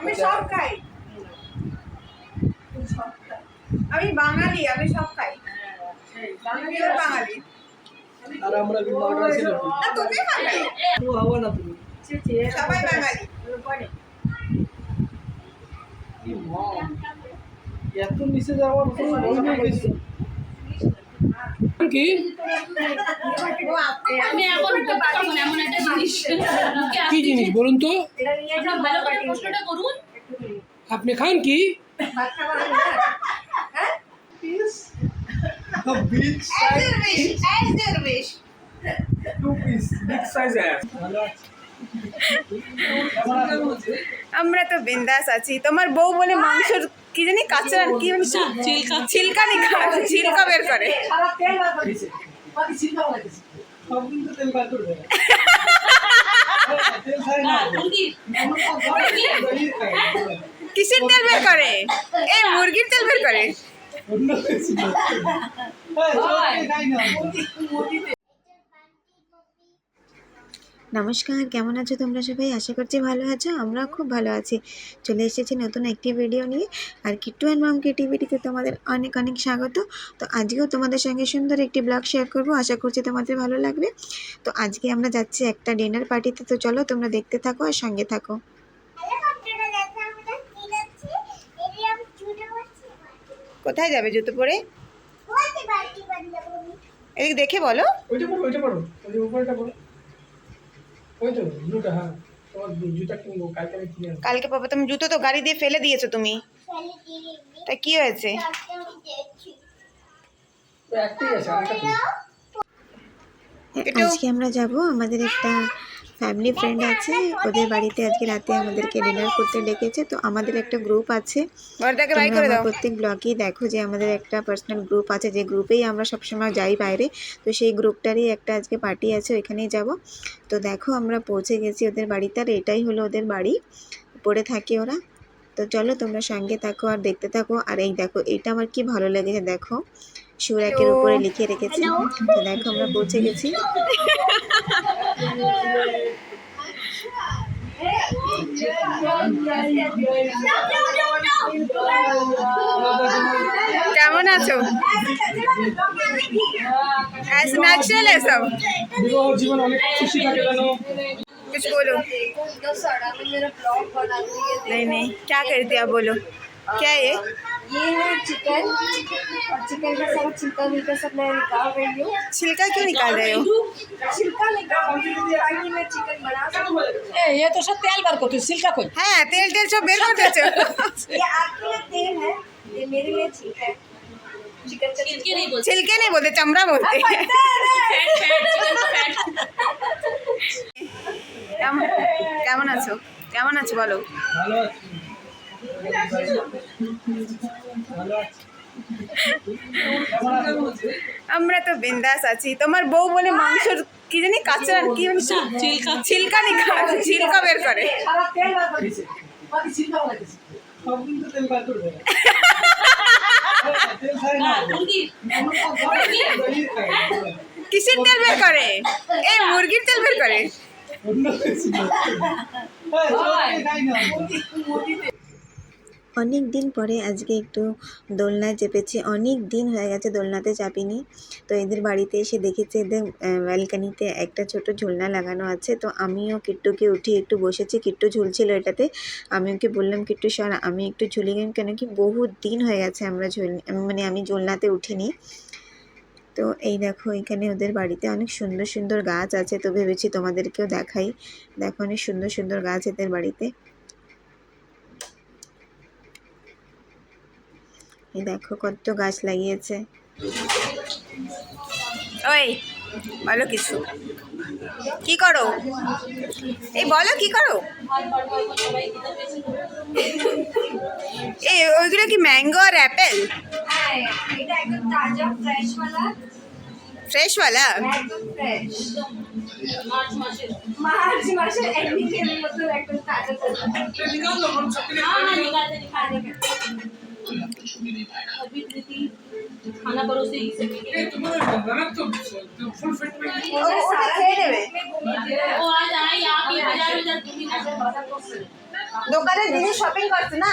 আমি সব খাই। আমি বাঙালি আমি সব খাই। আমিও বাঙালি আর আমরা কিন্তু আমরা ছিল। না তুমি বাঙালি তো হব না তুমি। সবাই বাঙালি। কি এত মিশে যাওয়ার তো হয়েছে কি? আমি এখন এমন একটা জিনিস কি জিনিস বলুন তো? আপনি ভালো করে প্রশ্নটা করুন। আপনি খান কি? হ্যাঁ? আমরা তো বিন্দাস আছি। তোমার বউ বলে মাংসর কি জানি কাঁচা কি জানি চিলকা ছিলকা। নি ছিলকা বের করে। কিসের তেল বের করে? এই মুরগির তেল বের করে অন্য কিছু না হ্যাঁ সব খাই না নমস্কার কেমন আছো তোমরা সবাই? আশা করছি ভালো আছো আমরাও খুব ভালো আছি। চলে এসেছি নতুন একটি ভিডিও নিয়ে। আর কিট্টু অ্যান্ড মাম ক্রিয়েটিভিটিতে তোমাদের অনেক অনেক স্বাগত। তো আজকেও তোমাদের সঙ্গে সুন্দর একটি ব্লগ শেয়ার করব। আশা করছি তোমাদের ভালো লাগবে। তো আজকে আমরা যাচ্ছি একটা ডিনার পার্টিতে তো। চলো তোমরা দেখতে থাকো আর সঙ্গে থাকো। কোথায় যাবে জুতো পরে? এদিকে দেখে বলো। ওইটা পড়ো ওইটা পড়ো ওই যে উপরটা পড়ো ওই তো ব্লুটা হ্যাঁ। তোমার জুতা কিনবো কালকে পাবো কিনে আনব। কালকে পাপা তুমি জুতো তো গাড়ি দিয়ে ফেলে দিয়েছ তুমি। তা কি হয়েছে? আজকে আমরা যাব আমাদের একটা ফ্যামিলি ফ্রেন্ড আছে ওদের বাড়িতে আজকে রাতে আমাদেরকে ডিনার করতে ডেকেছে তো আমাদের একটা গ্রুপ আছে। প্রত্যেক ব্লগেই দেখো যে আমাদের একটা পার্সোনাল গ্রুপ আছে যে গ্রুপেই আমরা সবসময় যাই বাইরে তো সেই গ্রুপটারই একটা আজকে পার্টি আছে ওইখানেই যাব। তো দেখো আমরা পৌঁছে গেছি ওদের বাড়িতে আর এটাই হলো ওদের বাড়ি পড়ে থাকে ওরা। তো চলো তোমরা সঙ্গে থাকো আর দেখতে থাকো। আর এই দেখো এটা আমার কি ভালো লেগেছে দেখো। সুরাকের উপরে লিখে রেখেছি। তো দেখো আমরা পৌঁছে গেছি। কেমন আছো? হ্যাঁ, এসব অনেক খুশি থাকে कुछ बोलो। नहीं नहीं क्या करती आप बोलो। क्या ये ये? है चिकन और चिकन का सब छिलका मिलकर सब मैं निकाल रही हूँ छिलका क्यों निकाल रहे हो? छिलका निकाल रही मैं चिकन बना ए, ये तो सब तेल भर को छिलका को हाँ तेल तेल सब बेर कर ये आपके लिए तेल है ये मेरे लिए छिलका है। छिलके नहीं बोलते। चमड़ा बोलते हैं। আছো? কেমন আছো বলো? আমরা তো বিন্দাস আছি। তোমার বউ বলে মাংসর কি জানি কাঁচা কি ছিলকা নি ছিলকা বের করে। কিসের তেল বের করে? এই মুরগির তেল বের করে। অনেক দিন পরে আজকে একটু দোলনায় চেপেছি। অনেক দিন হয়ে গেছে দোলনাতে চাপিনি। তো এদের বাড়িতে এসে দেখেছি এদের ব্যালকানিতে একটা ছোট ঝুলনা লাগানো আছে। তো আমিও কিট্টুকে উঠিয়ে একটু বসেছি। কিট্টু ঝুলছিল এটাতে। আমি ওকে বললাম, কিট্টু, সর, আমি একটু ঝুলে গেলাম কেন কি বহু দিন হয়ে গেছে আমরা ঝুল মানে আমি ঝুলনাতে উঠিনি। তো এই দেখো এখানে ওদের বাড়িতে অনেক সুন্দর সুন্দর গাছ আছে। তো ভেবেছি তোমাদেরকেও দেখাই। দেখো অনেক সুন্দর সুন্দর গাছ এদের বাড়িতে। এই দেখো কত গাছ লাগিয়েছে। ওই বলো কিছু। কি করো? এই বলো কি করো? এই ওইগুলো কি ম্যাঙ্গো আর অ্যাপেল? है এটা একদম তাজা ফ্রেশ वाला ফ্রেশ वाला একদম ফ্রেশ মার্চ মাসের মার্চ মাসে এমনিতে মতো একদম তাজা তাজা हाँ हाँ निकालते निकालते अभी दीदी खाना परोसे ही सकेंगे ফুল ফিট ও ওটা খেয়ে নেবে वो आज आए आप ये बाजार बाजार घूमी ना দোকানে জিনিস শপিং করছে না?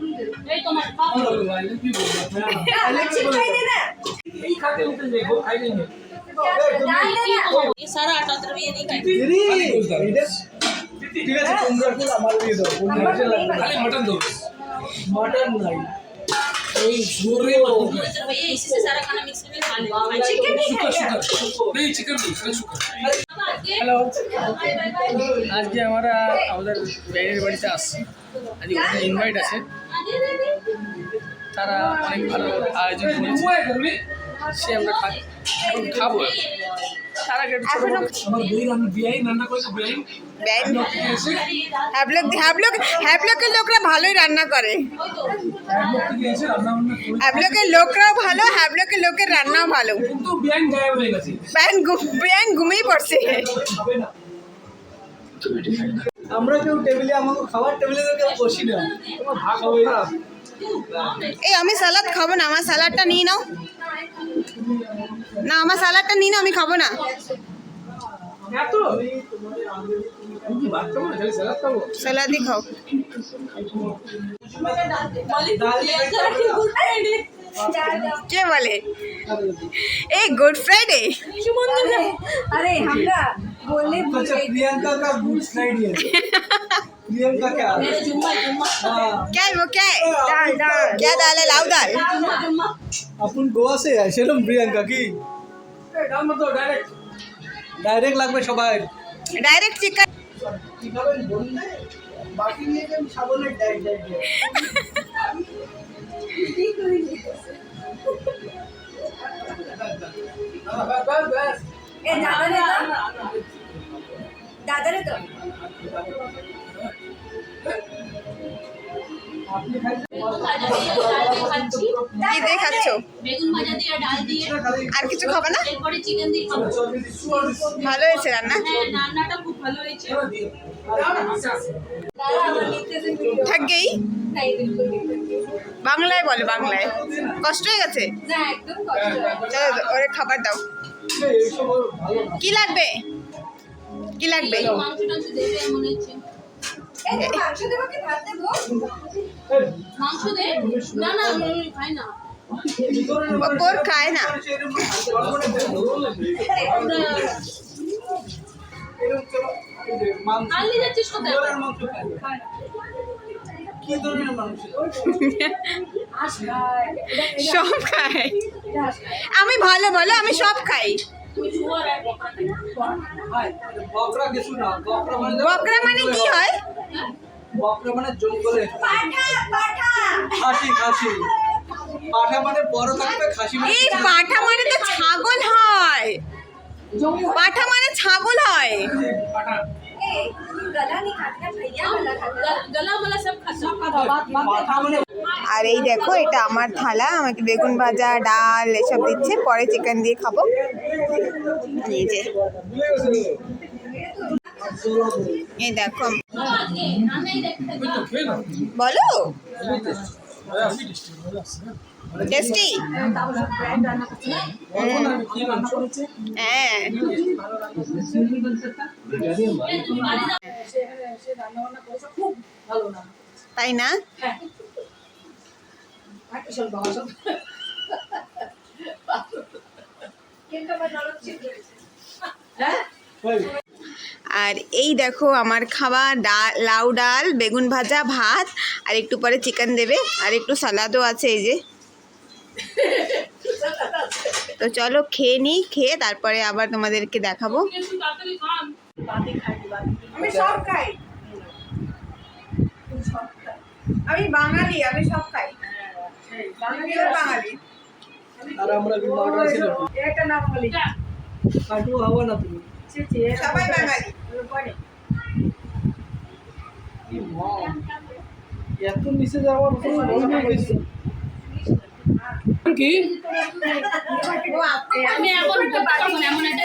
সারা আটা তোর বিয়ে নেই ঠিক আছে তোমরা আমার বিয়ে দাও খালি মটন দাও মটন নাই হ্যালো আজকে আমরা আমাদের বাইরের বাড়িতে আসছি। আজকে ইনভাইট আছে। তারা অনেক ভালো আয়োজন করেছে। সে আমরা খাব। তার আগে লোকরা ভালোই রান্না করে। একবার থেকে এসে রান্না বান্না করে হ্যাবলকের লোকরাও ভালো হ্যাবলকের লোকের রান্নাও ভালো। ব্যান ঘুমিয়ে পড়ছে। আমরা কেউ টেবিলে আমাকে খাবার টেবিলে তো কেউ বসি না। এই আমি স্যালাড খাব না আমার স্যালাডটা নিয়ে নাও। না আমার স্যালাডটা নিয়ে নাও আমি খাব না। স্যালাডই খাও। কে বলে? এই গুড ফ্রাইডে আরে আমরা बोलने भूल अच्छा गई प्रियंका का गुड फ्राइडे प्रियंका क्या मेरे जुम्मा जुम्मा हाँ क्या है वो क्या है दाल दाल क्या दाल है लाउ दाल जुम्मा जुम्मा अपन গোয়া से है সেরকম প্রিয়াঙ্কা কি দাম তো ডাইরেক্ট ডাইরেক্ট লাগবে সবাই ডাইরেক্ট চিকেন কি খাবেন বললে বাকি নিয়ে যাবেন সাবনের ডাইরেক্ট ডাইরেক্ট এ দাদা রে দাদা তো। আর কিছু খাব না? ভালো হয়েছে রান্না? রান্নাটা খুব হ্যাঁ, বাংলায় বলে বাংলায়। কষ্ট হয়ে গেছে। চলো ওরে খাবার দাও। কি লাগবে? কি লাগবে? মাংস টাংস দেবে মনে হচ্ছে এই তো মাংস। দেবো কি ভাত দেবো মাংস দে না না আমি খাই না ও পোর খায় না আনলি যাচ্ছিস কোথায়? কি ধরনের মানুষ? সব খায়। আমি ভালো বলো আমি সব খাই। খাই। বকরা মানে মানে কি হয়? বকরা মানে জঙ্গলে। খাসি খাসি। পাঠা মানে বড় থাকবে খাসি মানে এই পাঠা মানে তো ছাগল হয়। পাঠা মানে ছাগল হয়। পাঠা। আর এই দেখো, এটা আমার থালা, আমাকে বেগুন ভাজা, ডাল এসব দিচ্ছে, পরে চিকেন দিয়ে খাব। এই দেখো। বলো। টেস্টি হ্যাঁ তাই না? আর এই দেখো আমার খাওয়া ডাল লাউ ডাল, বেগুন ভাজা, ভাত, আর একটু পরে চিকেন দেবে, আর একটু সালাদও আছে এই যে। তো চলো খেয়ে নিই খেয়ে তারপরে আবার তোমাদেরকে দেখাবো। আমি সব খাই। আমি বাঙালি আমি সব খাই। বাঙালি। আর আমরা মাটা ছিল যা। কাটু হব না তুমি। সবাই বাঙালি। এত মিশে যাওয়ার কি? না,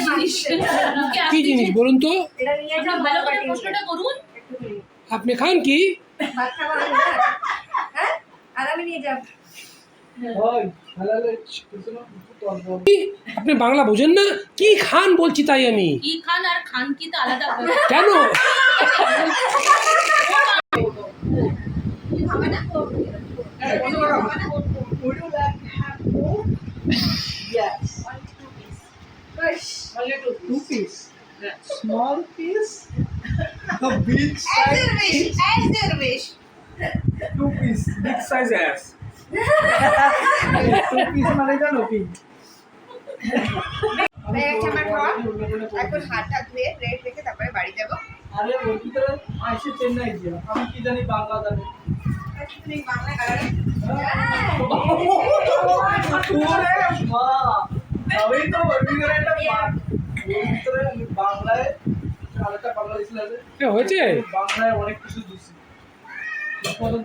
জিনিস কি জিনিস বলুন তো? আপনি ভালো করে প্রশ্নটা করুন। আপনি খান কি? আর আমি নিয়ে যাব। কি? আপনি বাংলা বোঝেন না? কি খান বলছি তাই আমি? কি খান আর খান কি তো আলাদা ব্যাপার। কেন Two piece. Small piece. A big size. Two piece. Big size ass. Two piece মানে জানো কি? হয়ে আমার খাওয়া এখন হাত হাত ধুয়ে প্লেট রেখে তারপরে বাড়ি যাব আরে ওর ভিতরে আসে চেন্নাই গিয়ে আমি কি জানি বাংলা জানি তো হয়েছে? বাংলায় অনেক কিছু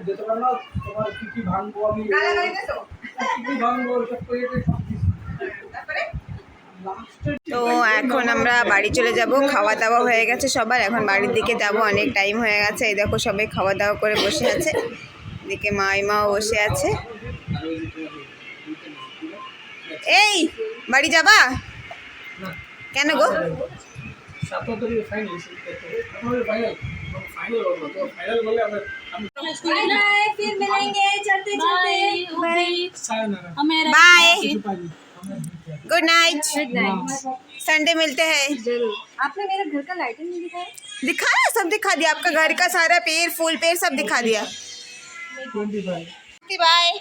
যেতে পারে না তোমার কি কি ভাঙবো আমি কি কি ভাঙবো তো এখন আমরা বাড়ি চলে যাব, খাওয়া দাওয়া হয়ে গেছে সবার, এখন বাড়ির দিকে যাব, অনেক টাইম হয়ে গেছে, এই দেখো সবাই খাওয়া দাওয়া করে বসে আছে। এদিকে মাইমাও বসে আছে এই বাড়ি যাবা কেন গো সাতটা তারিখে ফাইনাল আমাদের ফাইনাল ফাইনাল হলো তো ফাইনাল বলে আমরা আমি फिर मिलेंगे चलते Bye, okay. সায়নারা हमें बाय পারি गुड नाइट संडे मिलते हैं जरूर आपने मेरे घर का लाइटिंग नहीं दिखाया दिखाया सब दिखा दिया आपका घर का सारा पेड़ फूल पेड़ सब दिखा दिया ट्वेंटी बाय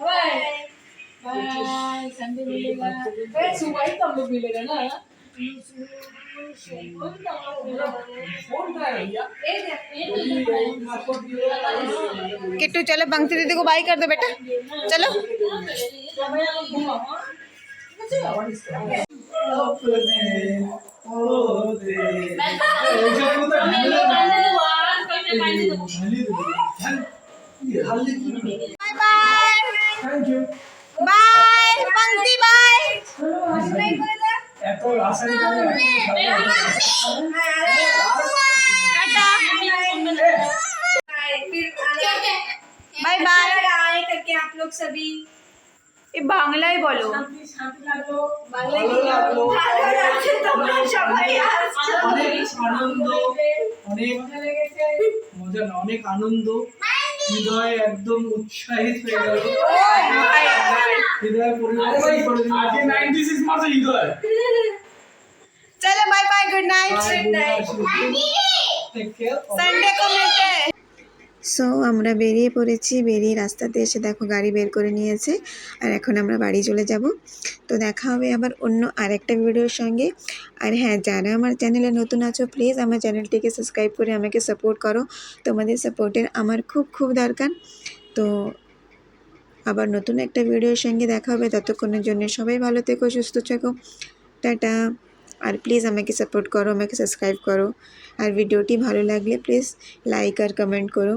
बाय संडे मिलेगा तो हम लोग मिलेगा ना किट्टू चलो बंसी दीदी को बाई कर दो बेटा। चलो। बाय থ্যাংক ইউ बाय पंक्ति बाय এত আশাই জানে फिर आने बाय बाय आए करके आप लोग सभी ये बांग्ला ही बोलो बांग्ला की ভালো লাগছে তোমরা সবাই আসছো অনেক আনন্দ অনেক মজা না অনেক আনন্দ হৃদয় একদম উৎসাহিত হয়ে গেল হৃদয় পরিবর্তন করে দিল আজকে নাইনটি সিক্স মাসে হৃদয় चलो bye bye good night take care Sunday को मिलते हैं সো আমরা বেরিয়ে পড়েছি। বেরিয়ে রাস্তাতে এসে দেখো গাড়ি বের করে নিয়েছে আর এখন আমরা বাড়ি চলে যাব। তো দেখা হবে আবার অন্য আরেকটা ভিডিওর সঙ্গে। আর হ্যাঁ যারা আমার চ্যানেলে নতুন আছো প্লিজ আমার চ্যানেলটিকে সাবস্ক্রাইব করে আমাকে সাপোর্ট করো। তোমাদের সাপোর্টের আমার খুব খুব দরকার। তো আবার নতুন একটা ভিডিওর সঙ্গে দেখা হবে। ততক্ষণের জন্য সবাই ভালো থেকো, সুস্থ থেকো। টাটা। আর প্লিজ আমাকে সাপোর্ট করো আমাকে সাবস্ক্রাইব করো আর ভিডিওটি ভালো লাগলে প্লিজ লাইক আর কমেন্ট করো